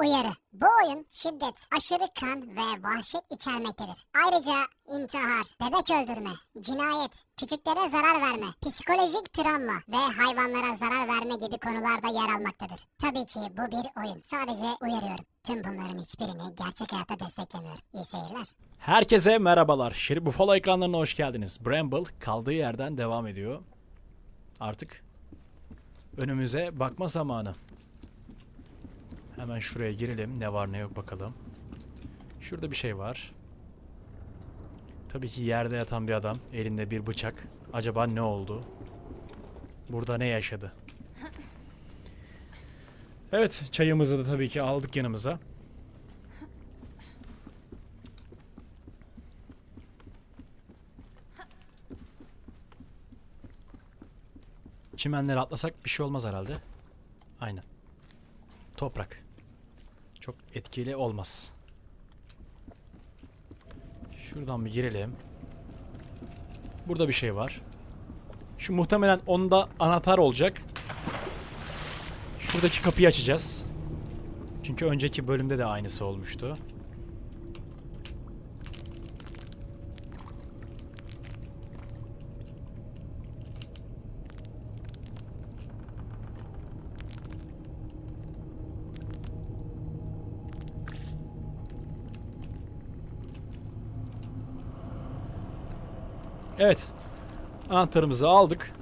Uyarı. Bu oyun şiddet, aşırı kan ve vahşet içermektedir. Ayrıca intihar, bebek öldürme, cinayet, küçüklere zarar verme, psikolojik travma ve hayvanlara zarar verme gibi konularda yer almaktadır. Tabii ki bu bir oyun. Sadece uyarıyorum. Tüm bunların hiçbirini gerçek hayatta desteklemiyorum. İyi seyirler. Herkese merhabalar. Şerif Buffalo ekranlarına hoş geldiniz. Bramble kaldığı yerden devam ediyor. Artık önümüze bakma zamanı. Hemen şuraya girelim. Ne var ne yok bakalım. Şurada bir şey var. Tabii ki yerde yatan bir adam. Elinde bir bıçak. Acaba ne oldu? Burada ne yaşadı? Evet, çayımızı da tabii ki aldık yanımıza. Çimenleri atlasak bir şey olmaz herhalde. Aynen. Toprak. Çok etkili olmaz. Şuradan bir girelim. Burada bir şey var. Şu muhtemelen onda anahtar olacak. Şuradaki kapıyı açacağız. Çünkü önceki bölümde de aynısı olmuştu. Evet. Anahtarımızı aldık.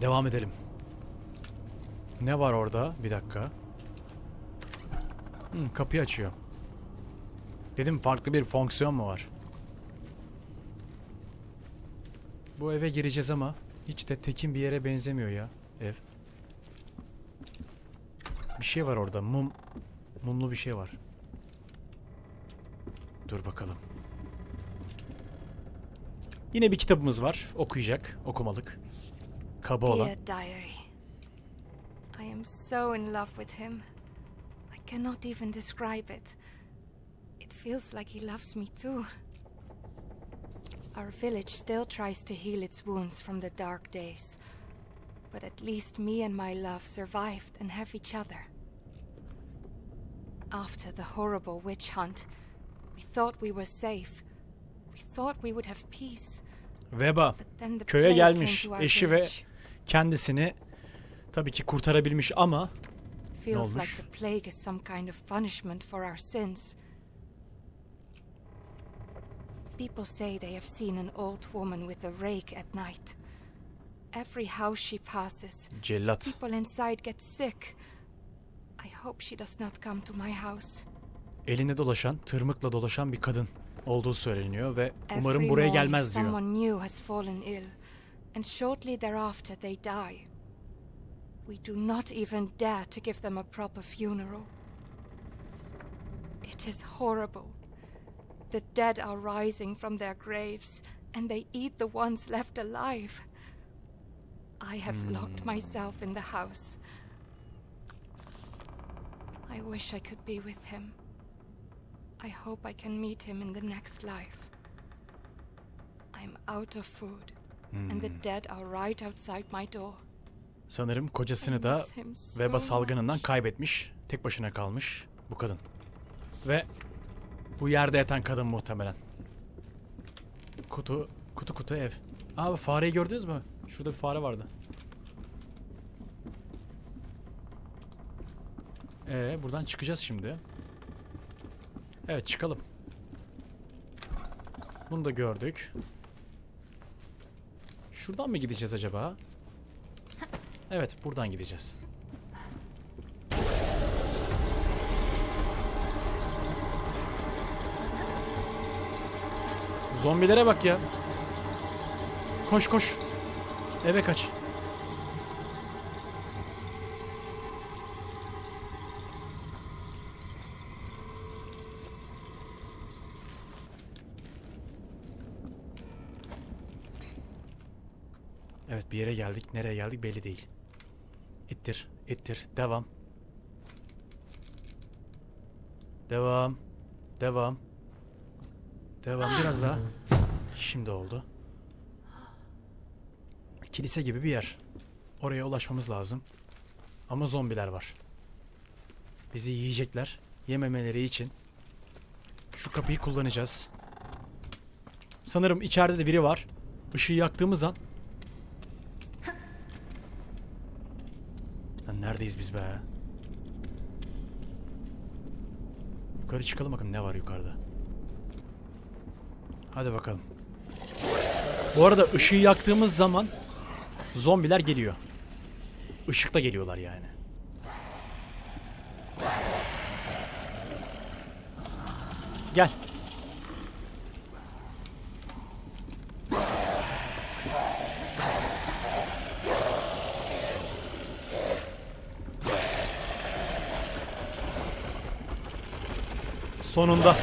Devam edelim. Ne var orada? Bir dakika. Hmm, kapıyı açıyor. Dedim farklı bir fonksiyon mu var? Bu eve gireceğiz ama hiç de tekin bir yere benzemiyor ya ev. Bir şey var orada. Mum mumlu bir şey var. Dur bakalım. Yine bir kitabımız var. Okuyacak. Okumalık. Kaba olan. Diary, I am so in love with him. I cannot even describe it. It feels like he loves me too. Our village still tries to heal its wounds from the dark days. But at least me and my love survived and have each other. After the horrible witch hunt, we thought we were safe. We thought we would have peace. Veba. Köye gelmiş. Eşi ve kendisini tabii ki kurtarabilmiş ama like olmuş? the plague is some kind of punishment for our sins. People say they have seen an old woman with a rake at night. Every house she passes, cellat. people inside get sick. Hope she does not come to my house. Elinde dolaşan, tırmıkla dolaşan bir kadın olduğu söyleniyor ve umarım buraya gelmez diyor. Someone new has fallen ill, and shortly thereafter they die. We do not even dare to give them a proper funeral. It is horrible. The dead are rising from their graves, and they eat the ones left alive. I have locked myself in the house. I wish I could be with him. I hope I can meet him in the next life. I'm out of food, and the dead are right outside my door. Sanırım kocasını da so veba salgınından kaybetmiş. Tek başına kalmış bu kadın. Ve bu yerde yatan kadın muhtemelen. Kutu, kutu kutu ev. Aa fareyi gördünüz mü? Şurada bir fare vardı. Ee, buradan çıkacağız şimdi. Evet çıkalım. Bunu da gördük. Şuradan mı gideceğiz acaba? Evet buradan gideceğiz. Zombilere bak ya. Koş koş. Eve kaç. Evet bir yere geldik. Nereye geldik belli değil. İttir, ittir. Devam. Devam. Devam. Devam biraz daha. Şimdi oldu. kilise gibi bir yer. Oraya ulaşmamız lazım. Ama zombiler var. Bizi yiyecekler. Yememeleri için. Şu kapıyı kullanacağız. Sanırım içeride de biri var. Işığı yaktığımız an... neredeyiz biz be? Yukarı çıkalım bakın ne var yukarıda. Hadi bakalım. Bu arada ışığı yaktığımız zaman zombiler geliyor. Işıkta geliyorlar yani. Gel. Sonunda.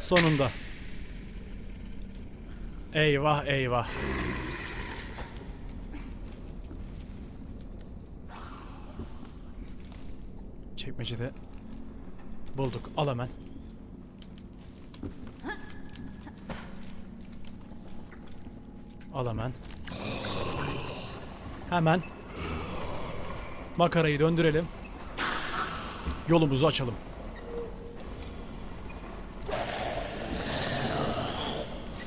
Sonunda. Eyvah eyvah. Çekmecede bulduk. Al hemen. Al hemen. Hemen. Makarayı döndürelim. Yolumuzu açalım.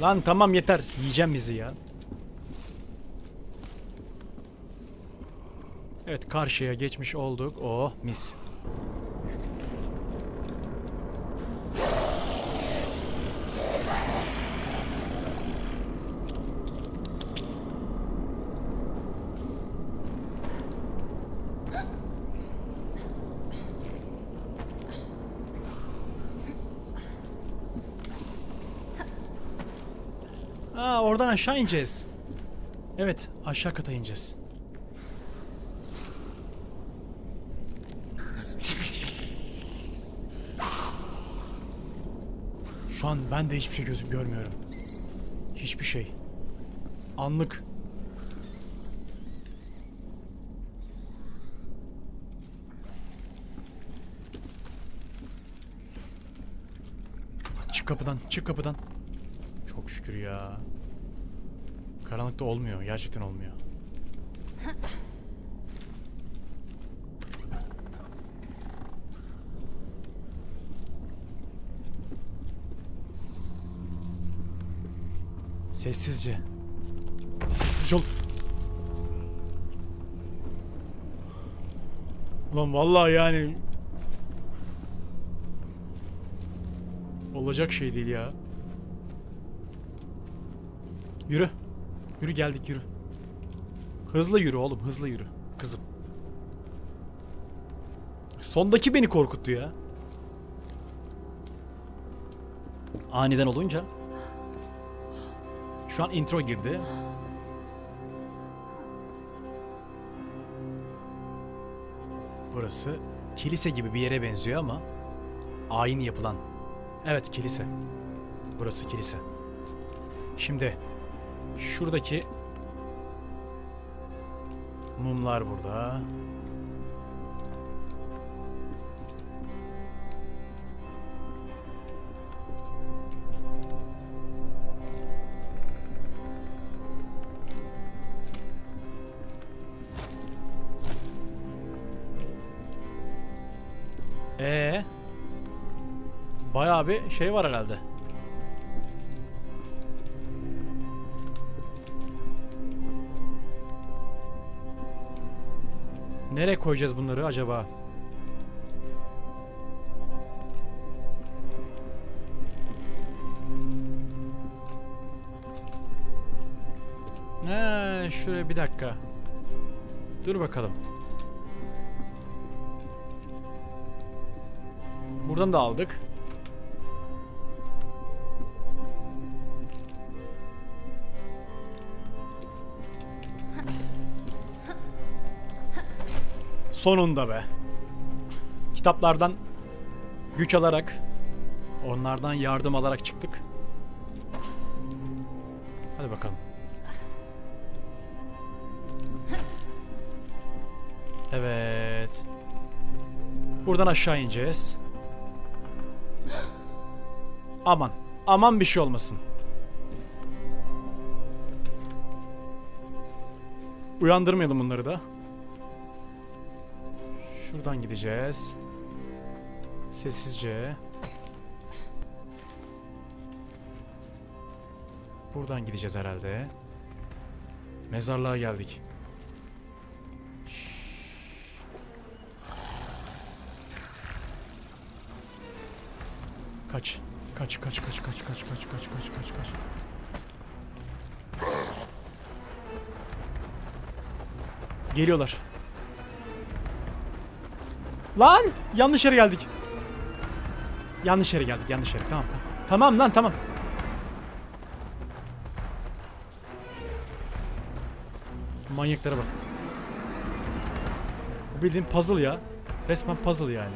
Lan tamam yeter. Yiyeceğim bizi ya. Evet karşıya geçmiş olduk. Oh mis. Aa oradan aşağı ineceğiz. Evet aşağı kata ineceğiz. Şu an ben de hiçbir şey gözüm görmüyorum. Hiçbir şey. Anlık. Çık kapıdan, çık kapıdan. Çok şükür ya. Karanlıkta olmuyor, gerçekten olmuyor. Sessizce. Sessizce ol. Ulan vallahi yani olacak şey değil ya. Yürü. Yürü geldik yürü. Hızlı yürü oğlum hızlı yürü. Kızım. Sondaki beni korkuttu ya. Aniden olunca. Şu an intro girdi. Burası kilise gibi bir yere benziyor ama ayin yapılan. Evet kilise. Burası kilise. Şimdi şuradaki mumlar burada. Ee, bayağı bir şey var herhalde. Nereye koyacağız bunları acaba? He, şuraya bir dakika. Dur bakalım. Buradan da aldık. Sonunda be. Kitaplardan güç alarak, onlardan yardım alarak çıktık. Hadi bakalım. Evet. Buradan aşağı ineceğiz. Aman. Aman bir şey olmasın. Uyandırmayalım bunları da. Şuradan gideceğiz. Sessizce. Buradan gideceğiz herhalde. Mezarlığa geldik. Kaç. Kaç kaç kaç kaç kaç kaç kaç kaç kaç kaç. Geliyorlar. Lan! Yanlış yere geldik. Yanlış yere geldik, yanlış yere. Tamam, tamam. Tamam lan, tamam. Manyaklara bak. Bu bildiğin puzzle ya. Resmen puzzle yani.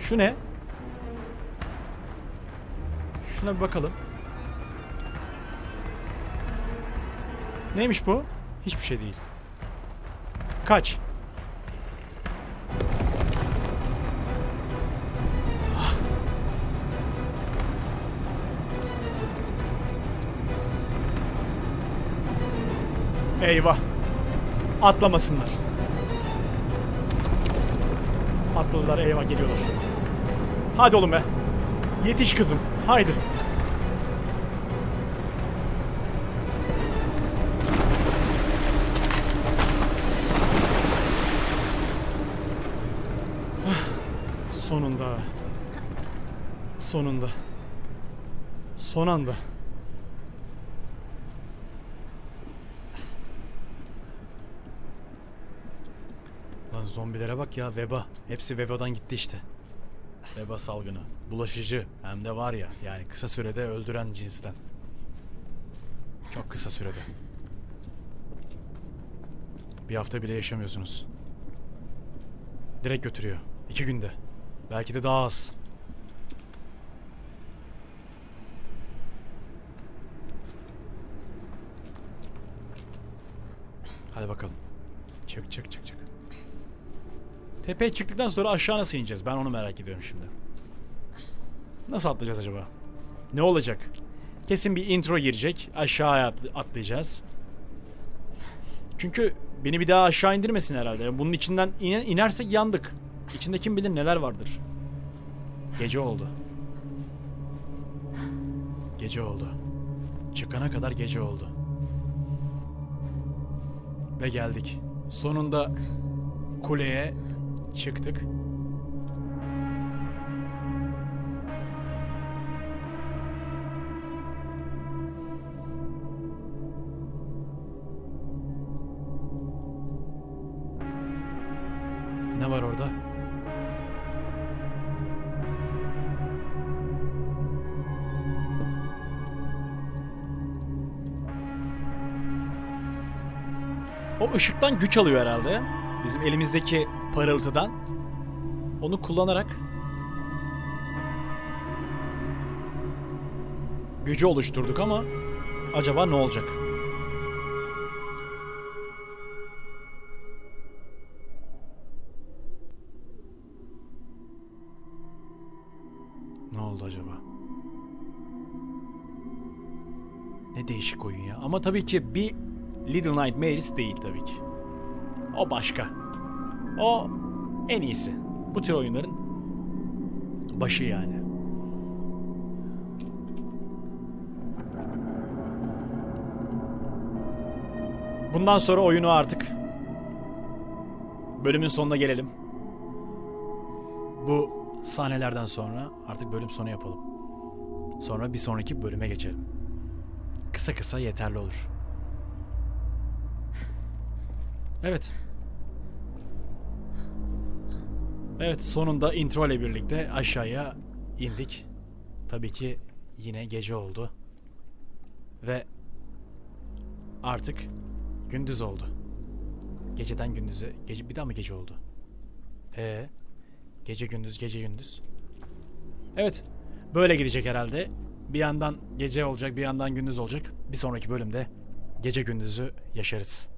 Şu ne? Şuna bir bakalım. Neymiş bu? Hiçbir şey değil. Kaç. Ah. Eyvah. Atlamasınlar. Atladılar eyvah geliyorlar. Hadi oğlum be. Yetiş kızım. Haydi. Sonunda. Sonunda. Son anda. Lan zombilere bak ya veba. Hepsi vebadan gitti işte. Veba salgını. Bulaşıcı. Hem de var ya yani kısa sürede öldüren cinsten. Çok kısa sürede. Bir hafta bile yaşamıyorsunuz. Direkt götürüyor. İki günde. Belki de daha az. Hadi bakalım. Çık çık çık çık. Tepeye çıktıktan sonra aşağı nasıl ineceğiz? Ben onu merak ediyorum şimdi. Nasıl atlayacağız acaba? Ne olacak? Kesin bir intro girecek. Aşağıya atl- atlayacağız. Çünkü beni bir daha aşağı indirmesin herhalde. Bunun içinden ine- inersek yandık. İçinde kim bilir neler vardır. Gece oldu. Gece oldu. Çıkana kadar gece oldu. Ve geldik. Sonunda kuleye çıktık. Ne var orada? O ışıktan güç alıyor herhalde. Bizim elimizdeki parıltıdan. Onu kullanarak gücü oluşturduk ama acaba ne olacak? Ne oldu acaba? Ne değişik oyun ya. Ama tabii ki bir Little Nightmares değil tabii ki. O başka. O en iyisi. Bu tür oyunların başı yani. Bundan sonra oyunu artık bölümün sonuna gelelim. Bu sahnelerden sonra artık bölüm sonu yapalım. Sonra bir sonraki bölüme geçelim. Kısa kısa yeterli olur. Evet. Evet sonunda intro ile birlikte aşağıya indik. Tabii ki yine gece oldu. Ve artık gündüz oldu. Geceden gündüze, gece bir daha mı gece oldu? Ee, gece gündüz, gece gündüz. Evet, böyle gidecek herhalde. Bir yandan gece olacak, bir yandan gündüz olacak. Bir sonraki bölümde gece gündüzü yaşarız.